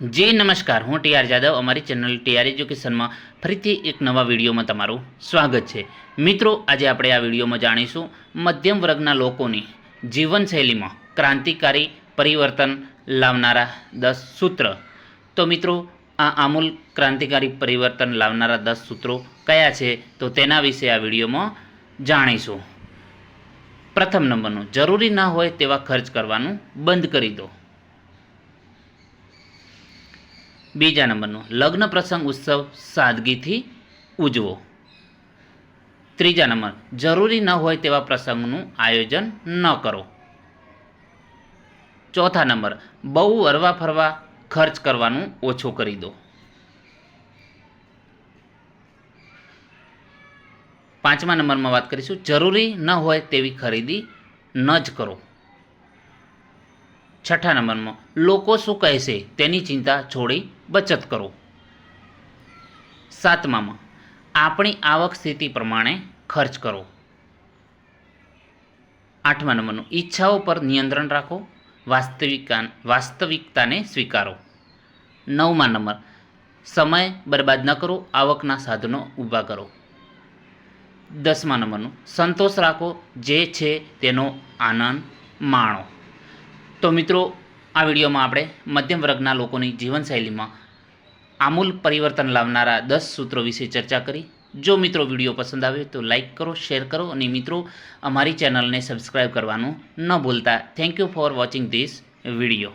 જી, નમસ્કાર. હું ટીઆર જાદવ. અમારી ચેનલ ટીઆર એજ્યુકેશનમાં ફરીથી એક નવા વિડીયોમાં તમારું સ્વાગત છે. મિત્રો, આજે આપણે આ વિડીયોમાં જાણીશું મધ્યમ વર્ગના લોકોની જીવનશૈલીમાં ક્રાંતિકારી પરિવર્તન લાવનારા દસ સૂત્ર. તો મિત્રો, આ આમૂલ ક્રાંતિકારી પરિવર્તન લાવનારા દસ સૂત્રો કયા છે? તો તેના વિશે આ વિડીયોમાં જાણીશું. પ્રથમ નંબરનું, જરૂરી ના હોય તેવા ખર્ચ કરવાનું બંધ કરી દો. બીજા નંબરનો લગ્ન પ્રસંગ ઉત્સવ સાદગીથી ઉજવો. ત્રીજા નંબર, જરૂરી ન હોય તેવા પ્રસંગનું આયોજન ન કરો. ચોથા નંબર, બહુ હરવા ફરવા ખર્ચ કરવાનું ઓછું કરી દો. પાંચમા નંબરમાં વાત કરીશું, જરૂરી ન હોય તેવી ખરીદી ન જ કરો. છઠ્ઠા નંબરમાં, લોકો શું કહેશે તેની ચિંતા છોડી બચત કરો. સાતમામાં, આપણી આવક સ્થિતિ પ્રમાણે ખર્ચ કરો. આઠમા નંબરનું, ઈચ્છાઓ પર નિયંત્રણ રાખો. વાસ્તવિકા, વાસ્તવિકતાને સ્વીકારો. નવમા નંબર, સમય બરબાદ ન કરો, આવકના સાધનો ઊભા કરો. દસમા નંબરનું, સંતોષ રાખો, જે છે તેનો આનંદ માણો. તો મિત્રો, આ વિડીયોમાં આપણે મધ્યમ વર્ગના લોકોની જીવનશૈલીમાં આમૂલ પરિવર્તન લાવનારા દસ સૂત્રો વિશે ચર્ચા કરી. જો મિત્રો વીડિયો પસંદ આવે તો લાઇક કરો, શેર કરો અને મિત્રો અમારી ચેનલને સબસ્ક્રાઈબ કરવાનું ન ભૂલતા. Thank you for watching this video